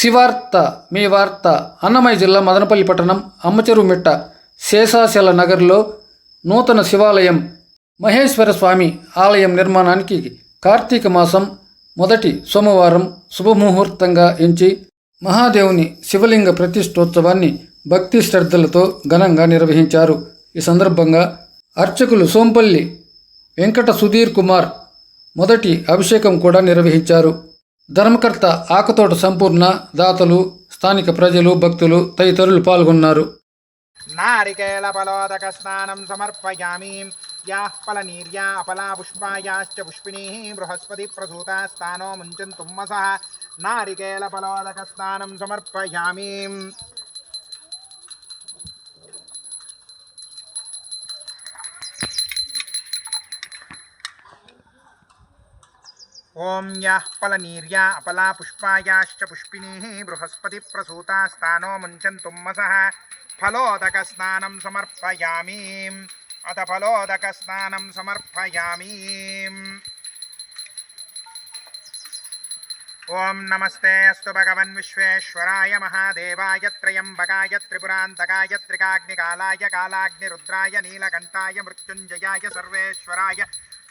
శివార్త మీ వార్త అన్నమయ్య జిల్లా మదనపల్లి పట్టణం అమ్మచెరుమిట్ట శేషాచల నగర్లో నూతన శివాలయం మహేశ్వర స్వామి ఆలయం నిర్మాణానికి కార్తీక మాసం మొదటి సోమవారం శుభముహూర్తంగా ఎంచి మహాదేవుని శివలింగ ప్రతిష్టోత్సవాన్ని భక్తి శ్రద్ధలతో ఘనంగా నిర్వహించారు. ఈ సందర్భంగా అర్చకులు సోంపల్లి వెంకట సుధీర్ కుమార్ మొదటి అభిషేకం కూడా నిర్వహించారు. ధర్మకర్త ఆకుతోట సంపూర్ణ దాతలు స్థానిక ప్రజలు భక్తులు తదితరులు పాల్గొన్నారు. నారికేల ఫలోదక స్నానం సమర్పయామి. యా ఫల నీర్యా అపలా పుష్పాయాశ్చ పుష్పిణీ బృహస్పతి ప్రసూత స్థానో ముంచం తుమ్మస నారికేల ఫలోదక స్నానం సమర్పయామి. ॐ याः फलनीर्या अपला पुष्पायाश्च पुष्पिणीः बृहस्पतिप्रसूतास्तानो मुञ्चन्तुम्मसः फलोदकस्नानं समर्पयामि। अथ फलोदकस्नानं समर्पयामि। ॐ नमस्ते, अस्तु भगवन् विश्वेश्वराय महादेवाय, त्र्यम्बकाय, त्रिपुरान्तकाय, त्रिकाग्निकालाय, कालाग्निरुद्राय, नीलकण्ठाय, मृत्युञ्जयाय, सर्वेश्वराय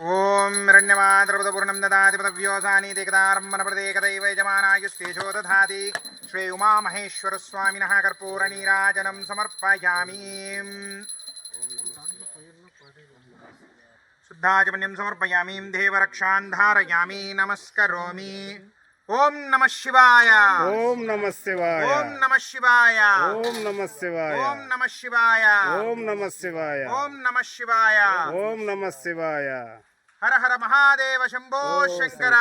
ओम हिरण्यमातृपदपूर्णं ददाति पदव्योसानीतिकदारम्भनप्रदेकदैव यजमानायुस्तेजो दधाति श्री उमामहेश्वरस्वामिनः कर्पूरनीराजनं समर्पयामि। शुद्धाचमन्यं समर्पयामी देवरक्षान् धारयामि, नमस्करोमि। ఓం నమ శివాయ. ఓం నమ శివాయ. ఓం నమ శివాయ. ఓం నమ శివాయ. ఓం నమ శివాయ. ఓం నమ శివాయ. ఓం నమ శివాయ. ఓం నమ శివాయ. హర హర మహాదేవ శంభో శంకర.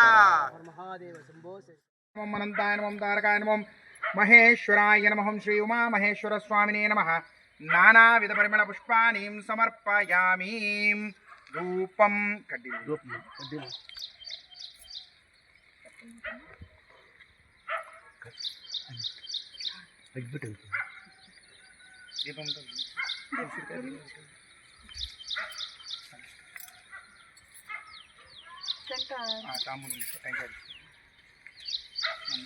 అనంతాయ నమం తారకాయ నమం మహేశ్వరాయ నమః శ్రీ ఉమా మహేశ్వర స్వామినే నమ. నానావిధ పరిమళ పుష్పాణీం సమర్పయామి. ధూపం కడ్డీ దీపంతో గంట अद्भुत తాములు టెంకాయ మనం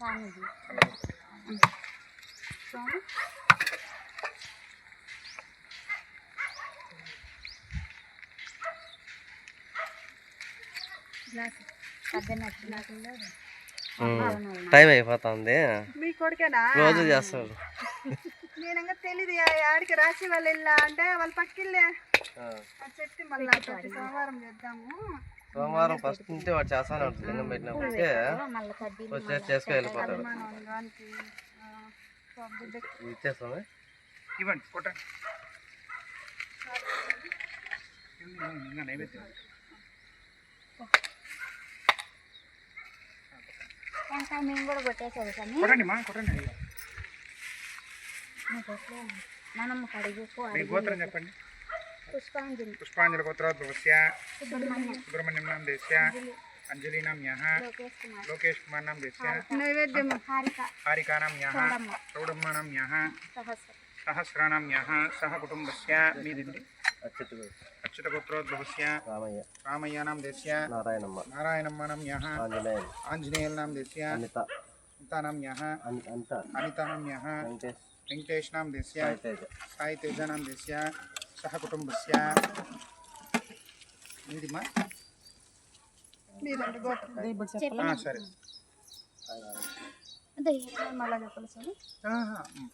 స్వామిది స్వామి? టైం అయిపోతుంది. మీ కొడుకేనా? రోజు చేస్తారు నేను తెలియదు ఆడికి రాసి వాళ్ళు వెళ్ళా అంటే వాళ్ళ పక్కిల్లే అది చెప్పి మళ్ళీ సోమవారం చేద్దాము. సోమవారం ఫస్ట్ నుంచి వాడు చేస్తానే ఉంటుంది లింగం పెట్టినప్పటికే వచ్చేసి చేసుకొని వెళ్ళిపోతాడు. ఇది ఇచ్చేస్తామే ఇవ్వండి కొట్టండి. ఇంకా నైవేద్యం వంకాయ మేము కూడా కొట్టేసాడు కానీ కొట్టండి మా కొట్టండి. మనం కడిగి మీ గోత్రం చెప్పండి. पुष्पांजलि पुष्पांजलि सुब्रमण्यम नाम देस्या अंजलि नाम यहाँ लोकेश कुमार नाम देस्या नैवेद्यम हारिका नाम यहाँ प्रौढ़म्मा नाम यहाँ सहस्राणां अच्छुत सः कुटुम्बस्य मीदिन्दि अच्युतगोत्रोद्भवस्य रामय्यानां देस्य नारायणम्मा अनिता మీరండి గోత్రం ఆ, సరే. మళ్ళా చెప్పాలి సార్?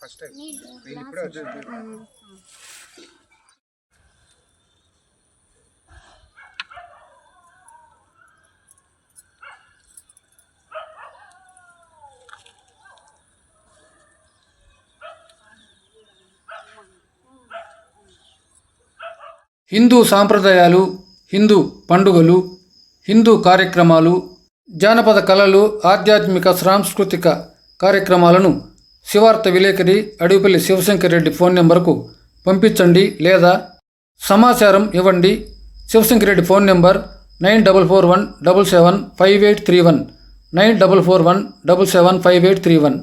ఫస్ట్ ఇప్పుడే హిందూ సాంప్రదాయాలు హిందూ పండుగలు హిందూ కార్యక్రమాలు జానపద కళలు ఆధ్యాత్మిక సాంస్కృతిక కార్యక్రమాలను శివార్త విలేకరి అడవిపల్లి శివశంకర్ రెడ్డి ఫోన్ నెంబర్కు పంపించండి లేదా సమాచారం ఇవ్వండి. Shivashankar Reddy phone number nine double four one double seven five eight three one nine double four one double seven five eight three one.